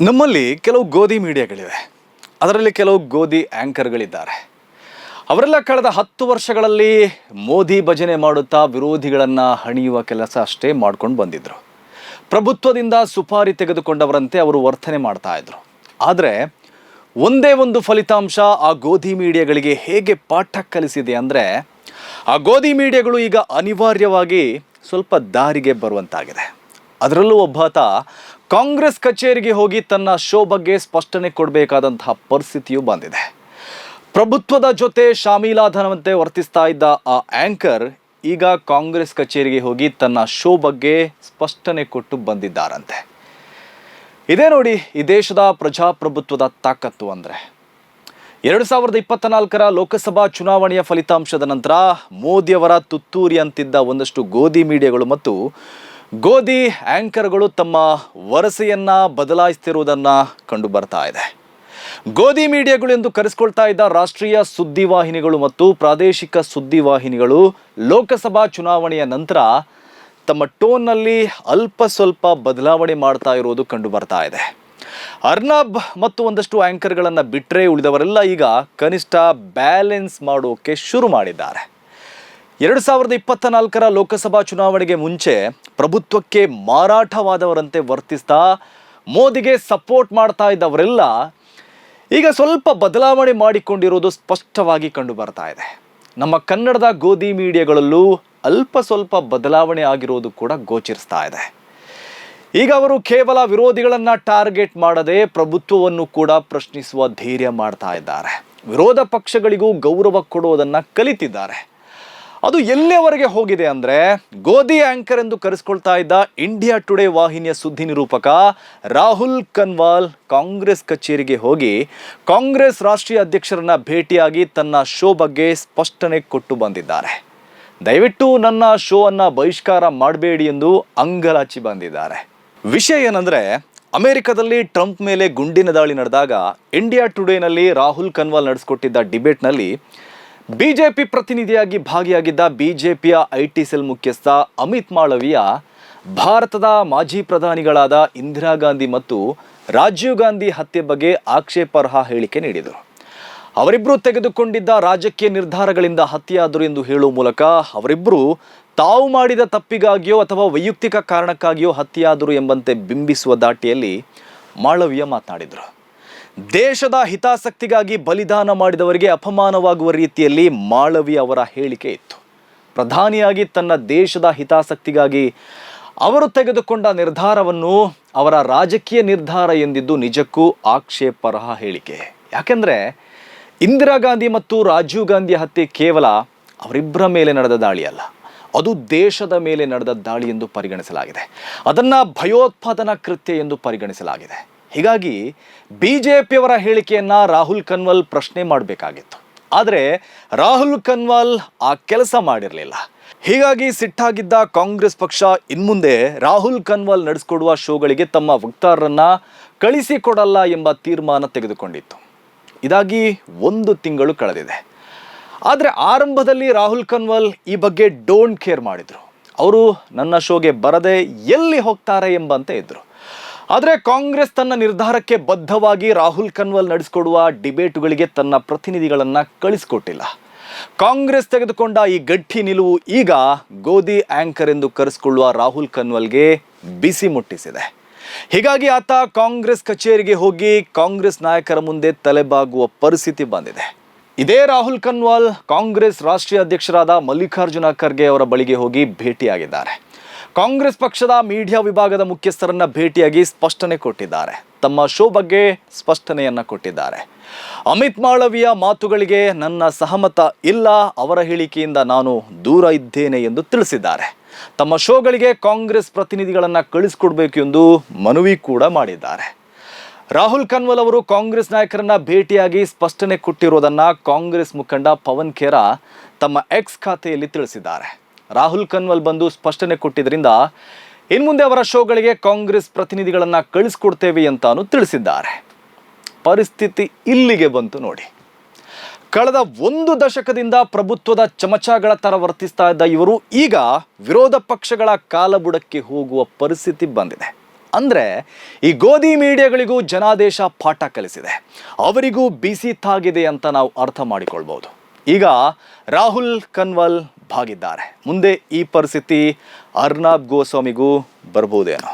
ನಮ್ಮಲ್ಲಿ ಕೆಲವು ಗೋಧಿ ಮೀಡಿಯಾಗಳಿವೆ. ಅದರಲ್ಲಿ ಕೆಲವು ಗೋಧಿ ಆ್ಯಂಕರ್ಗಳಿದ್ದಾರೆ ಅವರೆಲ್ಲ ಕಳೆದ ಹತ್ತು ವರ್ಷಗಳಲ್ಲಿ ಮೋದಿ ಭಜನೆ ಮಾಡುತ್ತಾ ವಿರೋಧಿಗಳನ್ನು ಹಣಿಯುವ ಕೆಲಸ ಅಷ್ಟೇ ಮಾಡ್ಕೊಂಡು ಬಂದಿದ್ದರು ಪ್ರಭುತ್ವದಿಂದ ಸುಪಾರಿ ತೆಗೆದುಕೊಂಡವರಂತೆ ಅವರು ವರ್ತನೆ ಮಾಡ್ತಾ ಇದ್ರು. ಆದರೆ ಒಂದೇ ಒಂದು ಫಲಿತಾಂಶ ಆ ಗೋಧಿ ಮೀಡಿಯಾಗಳಿಗೆ ಹೇಗೆ ಪಾಠ ಕಲಿಸಿದೆ ಅಂದರೆ, ಆ ಗೋಧಿ ಮೀಡಿಯಾಗಳು ಈಗ ಅನಿವಾರ್ಯವಾಗಿ ಸ್ವಲ್ಪ ದಾರಿಗೆ ಬರುವಂತಾಗಿದೆ. ಅದರಲ್ಲೂ ಒಬ್ಬಾತ ಕಾಂಗ್ರೆಸ್ ಕಚೇರಿಗೆ ಹೋಗಿ ತನ್ನ ಶೋ ಬಗ್ಗೆ ಸ್ಪಷ್ಟನೆ ಕೊಡಬೇಕಾದಂತಹ ಪರಿಸ್ಥಿತಿಯು ಬಂದಿದೆ. ಪ್ರಭುತ್ವದ ಜೊತೆ ಶಾಮೀಲಾಧನವಂತೆ ವರ್ತಿಸ್ತಾ ಇದ್ದ ಆ ಆಂಕರ್ ಈಗ ಕಾಂಗ್ರೆಸ್ ಕಚೇರಿಗೆ ಹೋಗಿ ತನ್ನ ಶೋ ಬಗ್ಗೆ ಸ್ಪಷ್ಟನೆ ಕೊಟ್ಟು ಬಂದಿದ್ದಾರಂತೆ. ಇದೇ ನೋಡಿ, ಈ ದೇಶದ ಪ್ರಜಾಪ್ರಭುತ್ವದ ತಾಕತ್ತು ಅಂದರೆ. ಎರಡು ಸಾವಿರದ ಇಪ್ಪತ್ತ ನಾಲ್ಕರ ಲೋಕಸಭಾ ಚುನಾವಣೆಯ ಫಲಿತಾಂಶದ ನಂತರ ಮೋದಿಯವರ ತುತ್ತೂರಿ ಅಂತಿದ್ದ ಒಂದಷ್ಟು ಗೋಧಿ ಮೀಡಿಯಾಗಳು ಮತ್ತು ಗೋಧಿ ಆಂಕರ್ಗಳು ತಮ್ಮ ವರಸೆಯನ್ನು ಬದಲಾಯಿಸ್ತಿರುವುದನ್ನ ಕಂಡು ಬರ್ತಾ ಇದೆ. ಗೋಧಿ ಮೀಡಿಯಾಗಳು ಎಂದು ಕರೆಸ್ಕೊಳ್ತಾ ಇದ್ದ ರಾಷ್ಟ್ರೀಯ ಸುದ್ದಿವಾಹಿನಿಗಳು ಮತ್ತು ಪ್ರಾದೇಶಿಕ ಸುದ್ದಿವಾಹಿನಿಗಳು ಲೋಕಸಭಾ ಚುನಾವಣೆಯ ನಂತರ ತಮ್ಮ ಟೋನ್ನಲ್ಲಿ ಅಲ್ಪ ಸ್ವಲ್ಪ ಬದಲಾವಣೆ ಮಾಡ್ತಾ ಇರೋದು ಕಂಡು ಬರ್ತಾ ಇದೆ. ಅರ್ನಬ್ ಮತ್ತು ಒಂದಷ್ಟು ಆ್ಯಂಕರ್ಗಳನ್ನು ಬಿಟ್ಟರೆ ಉಳಿದವರೆಲ್ಲ ಈಗ ಕನಿಷ್ಠ ಬ್ಯಾಲೆನ್ಸ್ ಮಾಡೋಕೆ ಶುರು ಮಾಡಿದ್ದಾರೆ. ಎರಡು ಸಾವಿರದ ಇಪ್ಪತ್ತ ನಾಲ್ಕರ ಲೋಕಸಭಾ ಚುನಾವಣೆಗೆ ಮುಂಚೆ ಪ್ರಭುತ್ವಕ್ಕೆ ಮಾರಾಟವಾದವರಂತೆ ವರ್ತಿಸ್ತಾ ಮೋದಿಗೆ ಸಪೋರ್ಟ್ ಮಾಡ್ತಾ ಇದ್ದವರೆಲ್ಲ ಈಗ ಸ್ವಲ್ಪ ಬದಲಾವಣೆ ಮಾಡಿಕೊಂಡಿರೋದು ಸ್ಪಷ್ಟವಾಗಿ ಕಂಡು ಬರ್ತಾ ಇದೆ. ನಮ್ಮ ಕನ್ನಡದ ಗೋಧಿ ಮೀಡಿಯಾಗಳಲ್ಲೂ ಅಲ್ಪ ಸ್ವಲ್ಪ ಬದಲಾವಣೆ ಆಗಿರೋದು ಕೂಡ ಗೋಚರಿಸ್ತಾ ಇದೆ. ಈಗ ಅವರು ಕೇವಲ ವಿರೋಧಿಗಳನ್ನ ಟಾರ್ಗೆಟ್ ಮಾಡದೆ ಪ್ರಭುತ್ವವನ್ನು ಕೂಡ ಪ್ರಶ್ನಿಸುವ ಧೈರ್ಯ ಮಾಡ್ತಾ ಇದ್ದಾರೆ. ವಿರೋಧ ಪಕ್ಷಗಳಿಗೂ ಗೌರವ ಕೊಡುವುದನ್ನು ಕಲಿತಿದ್ದಾರೆ. ಅದು ಎಲ್ಲಿಯವರೆಗೆ ಹೋಗಿದೆ ಅಂದರೆ ಗೋಧಿ ಆಂಕರ್ ಎಂದು ಕರೆಸ್ಕೊಳ್ತಾ ಇದ್ದ ಇಂಡಿಯಾ ಟುಡೇ ವಾಹಿನಿಯ ಸುದ್ದಿ ನಿರೂಪಕ ರಾಹುಲ್ ಕನ್ವಾಲ್ ಕಾಂಗ್ರೆಸ್ ಕಚೇರಿಗೆ ಹೋಗಿ ಕಾಂಗ್ರೆಸ್ ರಾಷ್ಟ್ರೀಯ ಅಧ್ಯಕ್ಷರನ್ನ ಭೇಟಿಯಾಗಿ ತನ್ನ ಶೋ ಬಗ್ಗೆ ಸ್ಪಷ್ಟನೆ ಕೊಟ್ಟು ಬಂದಿದ್ದಾರೆ. ದಯವಿಟ್ಟು ನನ್ನ ಶೋ ಅನ್ನ ಬಹಿಷ್ಕಾರ ಮಾಡಬೇಡಿ ಎಂದು ಅಂಗಲಾಚಿ ಬಂದಿದ್ದಾರೆ. ವಿಷಯ ಏನಂದ್ರೆ ಅಮೆರಿಕದಲ್ಲಿ ಟ್ರಂಪ್ ಮೇಲೆ ಗುಂಡಿನ ದಾಳಿ ನಡೆದಾಗ ಇಂಡಿಯಾ ಟುಡೇನಲ್ಲಿ ರಾಹುಲ್ ಕನ್ವಾಲ್ ನಡೆಸಿಕೊಟ್ಟಿದ್ದ ಡಿಬೇಟ್ನಲ್ಲಿ ಬಿಜೆಪಿ ಪ್ರತಿನಿಧಿಯಾಗಿ ಭಾಗಿಯಾಗಿದ್ದ ಬಿಜೆಪಿಯ ಐ ಟಿ ಸೆಲ್ ಮುಖ್ಯಸ್ಥ ಅಮಿತ್ ಮಾಳವಿಯ ಭಾರತದ ಮಾಜಿ ಪ್ರಧಾನಿಗಳಾದ ಇಂದಿರಾ ಗಾಂಧಿ ಮತ್ತು ರಾಜೀವ್ ಗಾಂಧಿ ಹತ್ಯೆ ಬಗ್ಗೆ ಆಕ್ಷೇಪಾರ್ಹ ಹೇಳಿಕೆ ನೀಡಿದರು. ಅವರಿಬ್ಬರು ತೆಗೆದುಕೊಂಡಿದ್ದ ರಾಜಕೀಯ ನಿರ್ಧಾರಗಳಿಂದ ಹತ್ಯೆಯಾದರು ಎಂದು ಹೇಳುವ ಮೂಲಕ ಅವರಿಬ್ಬರು ತಾವು ಮಾಡಿದ ತಪ್ಪಿಗಾಗಿಯೋ ಅಥವಾ ವೈಯಕ್ತಿಕ ಕಾರಣಕ್ಕಾಗಿಯೋ ಹತ್ಯೆಯಾದರು ಎಂಬಂತೆ ಬಿಂಬಿಸುವ ದಾಟಿಯಲ್ಲಿ ಮಾಳವಿಯ ಮಾತನಾಡಿದರು. ದೇಶದ ಹಿತಾಸಕ್ತಿಗಾಗಿ ಬಲಿದಾನ ಮಾಡಿದವರಿಗೆ ಅಪಮಾನವಾಗುವ ರೀತಿಯಲ್ಲಿ ಮಾಳವಿ ಅವರ ಹೇಳಿಕೆ ಇತ್ತು. ಪ್ರಧಾನಿಯಾಗಿ ತನ್ನ ದೇಶದ ಹಿತಾಸಕ್ತಿಗಾಗಿ ಅವರು ತೆಗೆದುಕೊಂಡ ನಿರ್ಧಾರವನ್ನು ಅವರ ರಾಜಕೀಯ ನಿರ್ಧಾರ ಎಂದಿದ್ದು ನಿಜಕ್ಕೂ ಆಕ್ಷೇಪರಹ ಹೇಳಿಕೆ. ಯಾಕೆಂದರೆ ಇಂದಿರಾ ಗಾಂಧಿ ಮತ್ತು ರಾಜೀವ್ ಗಾಂಧಿ ಹತ್ಯೆ ಕೇವಲ ಅವರಿಬ್ಬರ ಮೇಲೆ ನಡೆದ ದಾಳಿಯಲ್ಲ ಅದು ದೇಶದ ಮೇಲೆ ನಡೆದ ದಾಳಿ ಎಂದು ಪರಿಗಣಿಸಲಾಗಿದೆ. ಅದನ್ನು ಭಯೋತ್ಪಾದನಾ ಕೃತ್ಯ ಎಂದು ಪರಿಗಣಿಸಲಾಗಿದೆ. ಹೀಗಾಗಿ ಬಿ ಜೆ ಪಿಯವರ ಹೇಳಿಕೆಯನ್ನು ರಾಹುಲ್ ಕನ್ವಲ್ ಪ್ರಶ್ನೆ ಮಾಡಬೇಕಾಗಿತ್ತು. ಆದರೆ ರಾಹುಲ್ ಕನ್ವಾಲ್ ಆ ಕೆಲಸ ಮಾಡಿರಲಿಲ್ಲ. ಹೀಗಾಗಿ ಸಿಟ್ಟಾಗಿದ್ದ ಕಾಂಗ್ರೆಸ್ ಪಕ್ಷ ಇನ್ಮುಂದೆ ರಾಹುಲ್ ಕನ್ವಾಲ್ ನಡೆಸಿಕೊಡುವ ಶೋಗಳಿಗೆ ತಮ್ಮ ವಕ್ತಾರರನ್ನು ಕಳಿಸಿಕೊಡಲ್ಲ ಎಂಬ ತೀರ್ಮಾನ ತೆಗೆದುಕೊಂಡಿತ್ತು. ಇದಾಗಿ ಒಂದು ತಿಂಗಳು ಕಳೆದಿದೆ. ಆದರೆ ಆರಂಭದಲ್ಲಿ ರಾಹುಲ್ ಕನ್ವಾಲ್ ಈ ಬಗ್ಗೆ ಡೋಂಟ್ ಕೇರ್ ಮಾಡಿದರು. ಅವರು ನನ್ನ ಶೋಗೆ ಬರದೆ ಎಲ್ಲಿ ಹೋಗ್ತಾರೆ ಎಂಬಂತೆ ಇದ್ದರು ಆದರೆ ಕಾಂಗ್ರೆಸ್ ತನ್ನ ನಿರ್ಧಾರಕ್ಕೆ ಬದ್ಧವಾಗಿ ರಾಹುಲ್ ಕನ್ವಲ್ ನಡೆಸಿಕೊಡುವ ಡಿಬೇಟುಗಳಿಗೆ ತನ್ನ ಪ್ರತಿನಿಧಿಗಳನ್ನು ಕಳಿಸಿಕೊಟ್ಟಿಲ್ಲ. ಕಾಂಗ್ರೆಸ್ ತೆಗೆದುಕೊಂಡ ಈ ಗಟ್ಟಿ ನಿಲುವು ಈಗ ಗೋಧಿ ಆಂಕರ್ ಎಂದು ಕರೆಸಿಕೊಳ್ಳುವ ರಾಹುಲ್ ಕನ್ವಲ್ಗೆ ಬಿಸಿ ಮುಟ್ಟಿಸಿದೆ. ಹೀಗಾಗಿ ಆತ ಕಾಂಗ್ರೆಸ್ ಕಚೇರಿಗೆ ಹೋಗಿ ಕಾಂಗ್ರೆಸ್ ನಾಯಕರ ಮುಂದೆ ತಲೆಬಾಗುವ ಪರಿಸ್ಥಿತಿ ಬಂದಿದೆ. ಇದೇ ರಾಹುಲ್ ಕನ್ವಾಲ್ ಕಾಂಗ್ರೆಸ್ ರಾಷ್ಟ್ರೀಯ ಅಧ್ಯಕ್ಷರಾದ ಮಲ್ಲಿಕಾರ್ಜುನ ಖರ್ಗೆ ಅವರ ಬಳಿಗೆ ಹೋಗಿ ಭೇಟಿಯಾಗಿದ್ದಾರೆ. ಕಾಂಗ್ರೆಸ್ ಪಕ್ಷದ ಮೀಡಿಯಾ ವಿಭಾಗದ ಮುಖ್ಯಸ್ಥರನ್ನ ಭೇಟಿಯಾಗಿ ಸ್ಪಷ್ಟನೆ ಕೊಟ್ಟಿದ್ದಾರೆ. ತಮ್ಮ ಶೋ ಬಗ್ಗೆ ಸ್ಪಷ್ಟನೆಯನ್ನ ಕೊಟ್ಟಿದ್ದಾರೆ. ಅಮಿತ್ ಮಾಳವಿಯ ಮಾತುಗಳಿಗೆ ನನ್ನ ಸಹಮತ ಇಲ್ಲ, ಅವರ ಹೇಳಿಕೆಯಿಂದ ನಾನು ದೂರ ಇದ್ದೇನೆ ಎಂದು ತಿಳಿಸಿದ್ದಾರೆ. ತಮ್ಮ ಶೋಗಳಿಗೆ ಕಾಂಗ್ರೆಸ್ ಪ್ರತಿನಿಧಿಗಳನ್ನ ಕಳಿಸಿಕೊಡ್ಬೇಕು ಎಂದು ಮನವಿ ಕೂಡ ಮಾಡಿದ್ದಾರೆ. ರಾಹುಲ್ ಕನ್ವಲ್ ಅವರು ಕಾಂಗ್ರೆಸ್ ನಾಯಕರನ್ನ ಭೇಟಿಯಾಗಿ ಸ್ಪಷ್ಟನೆ ಕೊಟ್ಟಿರೋದನ್ನ ಕಾಂಗ್ರೆಸ್ ಮುಖಂಡ ಪವನ್ ಖೇರಾ ತಮ್ಮ ಎಕ್ಸ್ ಖಾತೆಯಲ್ಲಿ ತಿಳಿಸಿದ್ದಾರೆ. ರಾಹುಲ್ ಕನ್ವಲ್ ಬಂದು ಸ್ಪಷ್ಟನೆ ಕೊಟ್ಟಿದ್ದರಿಂದ ಇನ್ಮುಂದೆ ಅವರ ಶೋಗಳಿಗೆ ಕಾಂಗ್ರೆಸ್ ಪ್ರತಿನಿಧಿಗಳನ್ನು ಕಳಿಸ್ಕೊಡ್ತೇವೆ ಅಂತಾನು ತಿಳಿಸಿದ್ದಾರೆ. ಪರಿಸ್ಥಿತಿ ಇಲ್ಲಿಗೆ ಬಂತು ನೋಡಿ. ಕಳೆದ ಒಂದು ದಶಕದಿಂದ ಪ್ರಭುತ್ವದ ಚಮಚಗಳ ತರ ವರ್ತಿಸ್ತಾ ಇದ್ದ ಇವರು ಈಗ ವಿರೋಧ ಪಕ್ಷಗಳ ಕಾಲಬುಡಕ್ಕೆ ಹೋಗುವ ಪರಿಸ್ಥಿತಿ ಬಂದಿದೆ. ಅಂದರೆ ಈ ಗೋಧಿ ಮೀಡಿಯಾಗಳಿಗೂ ಜನಾದೇಶ ಪಾಠ ಕಲಿಸಿದೆ. ಅವರಿಗೂ ಬಿಸಿ ತಾಗಿದೆ ಅಂತ ನಾವು ಅರ್ಥ ಮಾಡಿಕೊಳ್ಬೋದು. ಈಗ ರಾಹುಲ್ ಕನ್ವಲ್ ಭಾಗಿದ್ದಾರೆ ಮುಂದೆ ಈ ಪರಿಸ್ಥಿತಿ ಅರ್ನಾಬ್ ಗೋಸ್ವಾಮಿಗೂ ಬರ್ಬೋದೇನೋ.